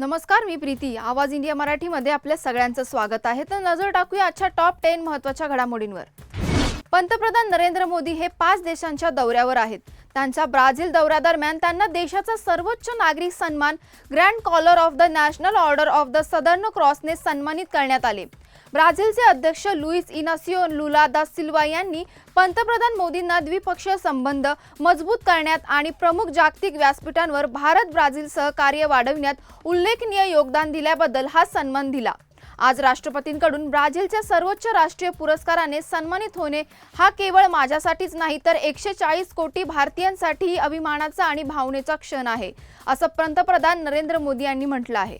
नमस्कार मी प्रीती. आवाज इंडिया मराठीमध्ये आपल्या सगळ्यांचं स्वागत आहे. तर नजर टाकूया आजच्या टॉप टेन महत्त्वाच्या घडामोडींवर. पंतप्रधान नरेंद्र मोदी हे पाच देशांच्या दौऱ्यावर आहेत. त्यांच्या ब्राझील दौऱ्यादरम्यान त्यांना देशाचा सर्वोच्च नागरिक सन्मान grand collar of the national order of the southern क्रॉसने सन्मानित करण्यात आले. ब्राझीलचे अध्यक्ष लुईस इनासिओ लुला दा सिल्वा यांनी पंतप्रधान मोदींना द्विपक्षीय संबंध मजबूत करण्यात आणि प्रमुख जागतिक व्यासपीठांवर भारत ब्राझील सहकार्य वाढविण्यात उल्लेखनीय योगदान दिल्याबद्दल हा सन्मान दिला. आज राष्ट्रपतींकडून ब्राझीलच्या सर्वोच्च राष्ट्रीय पुरस्काराने सन्मानित होणे हा केवळ माझ्यासाठीच नाही तर एकशे चाळीस कोटी भारतीयांसाठीही अभिमानाचा आणि भावनेचा क्षण आहे असं पंतप्रधान नरेंद्र मोदी यांनी म्हटलं आहे.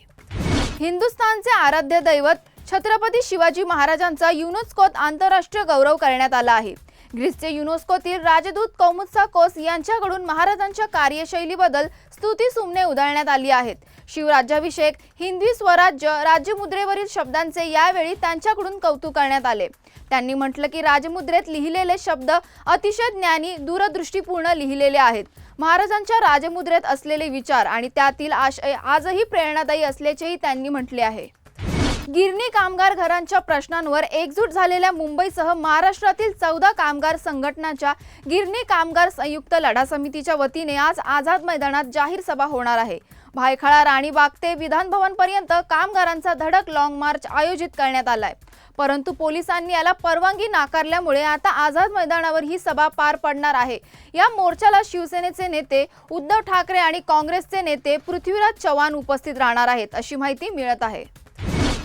हिंदुस्थानचे आराध्य दैवत छत्रपती शिवाजी महाराजांचा युनेस्कोत आंतरराष्ट्रीय गौरव करण्यात आला आहे. ग्रीसचे युनेस्कोतील राजदूत कौमुत्सा कोस यांच्याकडून महाराजांच्या कार्यशैलीबद्दल स्तुती सुमने उधळण्यात आली आहेत. शिवराज्याभिषेक हिंदी स्वराज्य राज्यमुद्रेवरील शब्दांचे यावेळी त्यांच्याकडून कौतुक करण्यात आले. त्यांनी म्हटलं की राजमुद्रेत लिहिलेले शब्द अतिशय ज्ञानी दूरदृष्टीपूर्ण लिहिलेले आहेत. महाराजांच्या राजमुद्रेत असलेले विचार आणि त्यातील आशय आजही प्रेरणादायी असल्याचेही त्यांनी म्हटले आहे. गिरणी कामगार घरांच्या प्रश्नांवर एकजूट झालेल्या मुंबईसह महाराष्ट्रातील चौदा कामगार संघटनांच्या गिरणी कामगार संयुक्त लढा समितीच्या वतीने आज आझाद मैदानात जाहीर सभा होणार आहे. भायखळा राणीबाग ते विधानभवनपर्यंत पर्यंत कामगारांचा धडक लॉंग मार्च आयोजित करण्यात आलाय. परंतु पोलिसांनी याला परवानगी नाकारल्यामुळे आता आझाद मैदानावर ही सभा पार पडणार आहे. या मोर्चाला शिवसेनेचे नेते उद्धव ठाकरे आणि काँग्रेसचे नेते पृथ्वीराज चव्हाण उपस्थित राहणार आहेत अशी माहिती मिळत आहे.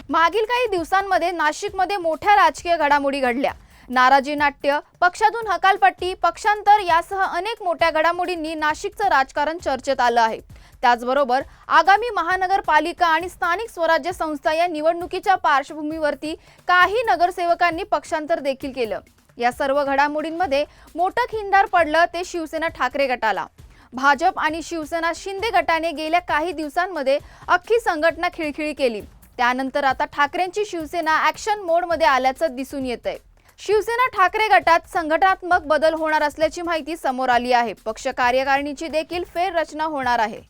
मागील काही दिवसांमध्ये नाशिकमध्ये मोठ्या राजकीय घडामोडी घडल्या. नाराजी नाट्य पक्षातून हकालपट्टी पक्षांतर यासह अनेक मोठ्या घडामोडींनी नाशिकचं राजकारण चर्चेत आलं आहे. त्याचबरोबर आगामी महानगरपालिका आणि स्थानिक स्वराज्य संस्था या निवडणुकीच्या पार्श्वभूमीवरती काही नगरसेवकांनी पक्षांतर देखील केलं. या सर्व घडामोडींमध्ये मोठं खिंडार पडलं ते शिवसेना ठाकरे गटाला. भाजप आणि शिवसेना शिंदे गटाने गेल्या काही दिवसांमध्ये अख्खी संघटना खिळखिळी केली. त्यानंतर आता ठाकरेंची शिवसेना ॲक्शन मोडमध्ये आल्याचं दिसून येत आहे शिवसेना ठाकरे गटात संघटनात्मक बदल होणार असल्याची माहिती समोर आली आहे. पक्ष कार्यकारिणीची देखील फेररचना होणार आहे.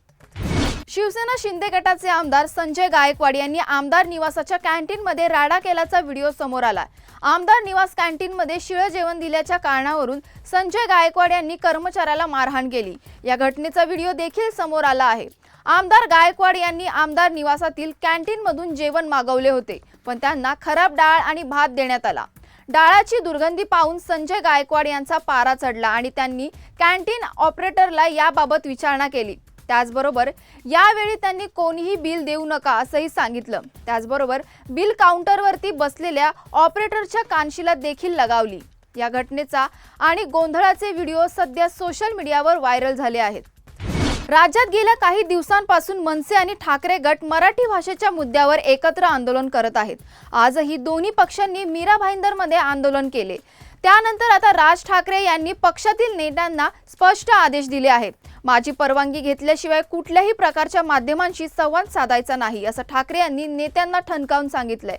शिवसेना शिंदे गटाचे आमदार संजय गायकवाड यांनी आमदार निवासाच्या कॅन्टीनमध्ये राडा केल्याचा व्हिडिओ समोर आला आमदार निवास कॅन्टीनमध्ये शिळं जेवण दिल्याच्या कारणावरून संजय गायकवाड यांनी कर्मचाऱ्याला मारहाण केली. या घटनेचा व्हिडिओ देखील समोर आला आहे. आमदार गायकवाड यांनी आमदार निवासातील कॅन्टीनमधून जेवण मागवले होते पण त्यांना खराब डाळ आणि भात देण्यात आला. डाळाची दुर्गंधी पाहून संजय गायकवाड यांचा पारा चढला आणि त्यांनी कॅन्टीन ऑपरेटरला याबाबत विचारणा केली. त्याचबरोबर यावेळी त्यांनी कोणीही बिल देऊ नका असंही सांगितलं. त्याचबरोबर बिल काउंटरवरती बसलेल्या ऑपरेटरच्या कानशीला देखील लगावली. या घटनेचा आणि गोंधळाचे व्हिडिओ सध्या सोशल मीडियावर व्हायरल झाले आहेत. राज्यात गेल्या काही दिवसांपासून मनसे आणि ठाकरे गट मराठी भाषेच्या मुद्द्यावर एकत्र आंदोलन करत आहेत. आजही दोन्ही पक्षांनी मीरा भाईंदरमध्ये आंदोलन केले. त्यानंतर आता राज ठाकरे यांनी पक्षातील नेत्यांना स्पष्ट आदेश दिले आहेत. माझी परवानगी घेतल्याशिवाय कुठल्याही प्रकारच्या माध्यमांशी संवाद साधायचा नाही असं ठाकरे यांनी नेत्यांना ठणकावून सांगितलंय.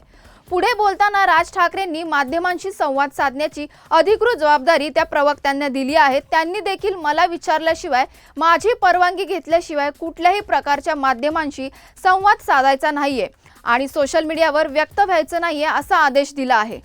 पुढे बोलताना राज ठाकरेंनी माध्यमांशी संवाद साधण्याची अधिकृत जबाबदारी त्या प्रवक्त्यांना दिली आहे. त्यांनी देखील मला विचारल्याशिवाय माझी परवानगी घेतल्याशिवाय कुठल्याही प्रकारच्या माध्यमांशी संवाद साधायचा नाहीये आणि सोशल मीडियावर व्यक्त व्हायचं नाहीये असा आदेश दिला आहे.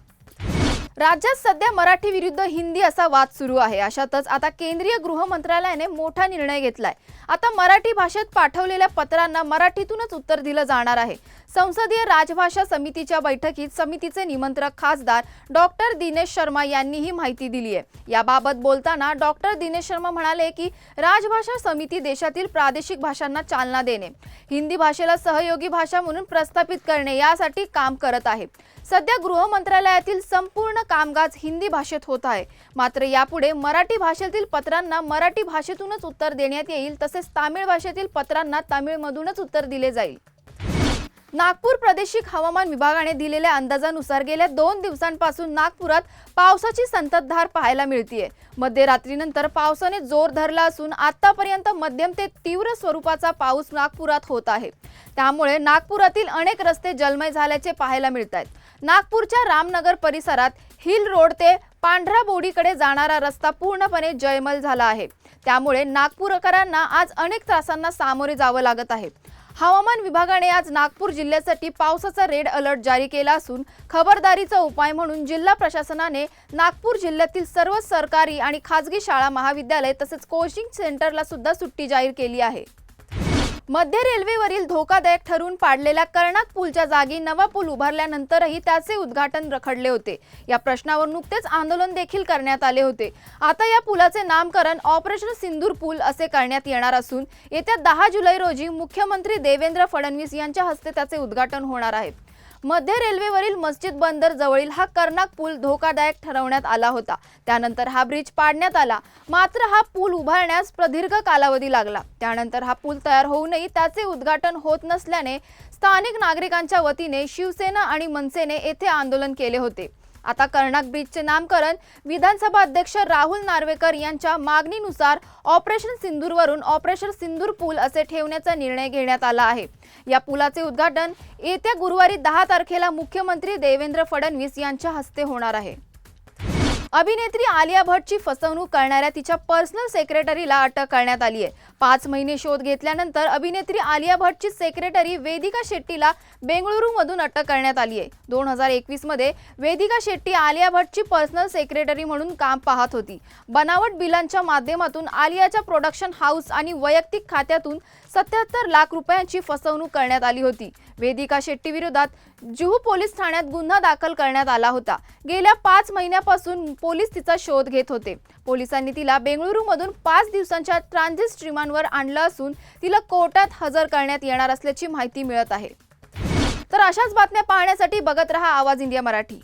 राज्यात सध्या मराठी विरुद्ध हिंदी असा वाद सुरू आहे. अशातच आता केंद्रीय गृह मंत्रालयाने मोठा निर्णय घेतलाय. आता मराठी भाषेत पाठवलेल्या पत्रांना मराठीतूनच उत्तर दिलं जाणार आहे. संसदीय राजभाषा समितीच्या बैठकीत समितीचे निमंत्रक खासदार डॉक्टर दिनेश शर्मा यांनी ही माहिती दिली आहे. याबाबत बोलताना डॉक्टर दिनेश शर्मा म्हणाले की राजभाषा समिती देशातील प्रादेशिक भाषांना चालना देणे हिंदी भाषेला सहयोगी भाषा म्हणून प्रस्थापित करणे यासाठी काम करत आहे. सध्या गृह मंत्रालयातील संपूर्ण कामकाज हिंदी भाषेत होत आहे. मात्र यापुढे मराठी भाषेतील पत्रांना मराठी भाषेतूनच उत्तर देण्यात येईल तसेच तामिळ भाषेतील पत्रांना तामिळमधूनच उत्तर दिले जाईल. नागपूर प्रादेशिक हवामान विभागाने दिलेल्या अंदाजानुसार गेल्या दोन दिवसांपासून नागपुरात पावसाची संततधार पाहायला मिळतीये. मध्यरात्रीनंतर पावसाने जोर धरला असून आतापर्यंत मध्यम ते तीव्र स्वरूपाचा पाऊस नागपुरात होत आहे. त्यामुळे नागपुरातील अनेक रस्ते जलमय झाल्याचे पाहायला मिळत आहेत नागपूरच्या रामनगर परिसरात हिल रोड ते पांढरा बोडीकडे जाणारा रस्ता पूर्णपणे जयमल झाला आहे. त्यामुळे नागपूरकरांना आज अनेक त्रासांना सामोरे जावं लागत आहे. हवामान विभागाने आज नागपूर जिल्ह्यासाठी पावसाचा रेड अलर्ट जारी केला असून खबरदारीचा उपाय म्हणून जिल्हा प्रशासनाने नागपूर जिल्ह्यातील सर्व सरकारी आणि खाजगी शाळा महाविद्यालय तसेच कोचिंग सेंटरला सुद्धा सुट्टी जाहीर केली आहे. मध्य रेल्वेवरील धोकादायक ठरून पाडलेल्या कर्णाक पूलच्या जागी नवा पूल उभारल्यानंतरही त्याचे उद्घाटन रखडले होते. या प्रश्नावर नुकतेच आंदोलन देखील करण्यात आले होते. आता या पुलाचे नामकरण ऑपरेशन सिंदूर पूल असे करण्यात येणार असून येत्या दहा जुलै रोजी मुख्यमंत्री देवेंद्र फडणवीस यांच्या हस्ते त्याचे उद्घाटन होणार आहे. मध्य रेल्वेवरील मस्जिद बंदर जवळील हा कर्नाक पूल धोकादायक ठरवण्यात आला होता. त्यानंतर हा ब्रिज पाडण्यात आला. मात्र हा पूल उभारण्यास प्रदीर्घ कालावधी लागला. त्यानंतर हा पूल तयार होऊनही त्याचे उद्घाटन होत नसल्याने स्थानिक नागरिकांच्या वतीने शिवसेना आणि मनसेने येथे आंदोलन केले होते. आता कर्णाक ब्रिजचे नामकरण विधानसभा अध्यक्ष राहुल नार्वेकर यांच्या मागणीनुसार ऑपरेशन सिंदूरवरून ऑपरेशन सिंदूर पूल असे ठेवण्याचा निर्णय घेण्यात आला आहे. या पुलाचे उद्घाटन येत्या गुरुवारी दहा तारखेला मुख्यमंत्री देवेंद्र फडणवीस यांच्या हस्ते होणार आहे. अभिनेत्री आलिया भट्टची फसवणूक करणाऱ्या तिच्या पर्सनल सेक्रेटरीला अटक करण्यात आली आहे. पाच महिने शोध घेतल्यानंतर अभिनेत्री आलिया भट्टची सेक्रेटरी वेदिका शेट्टीला बेंगळुरूमधून अटक करण्यात आली आहे. दोन हजार एकवीसमध्ये वेदिका शेट्टी आलिया भट्टची पर्सनल सेक्रेटरी म्हणून काम पाहत होती. बनावट बिलांच्या माध्यमातून आलियाच्या प्रोडक्शन हाऊस आणि वैयक्तिक खात्यातून सत्याहत्तर लाख रुपयांची फसवणूक करण्यात आली होती. वेदिका शेट्टी विरोधात जुहू पोलीस ठाण्यात गुन्हा दाखल करण्यात आला होता. गेल्या पाच महिन्यापासून पोलीस तिचा शोध घेत होते. पोलिसांनी तिला बेंगळुरूमधून पाच दिवसांच्या ट्रान्झिट स्ट्रीमांवर आणलं असून तिला कोर्टात हजर करण्यात येणार असल्याची माहिती मिळत आहे. तर अशाच बातम्या पाहण्यासाठी बघत रहा आवाज इंडिया मराठी.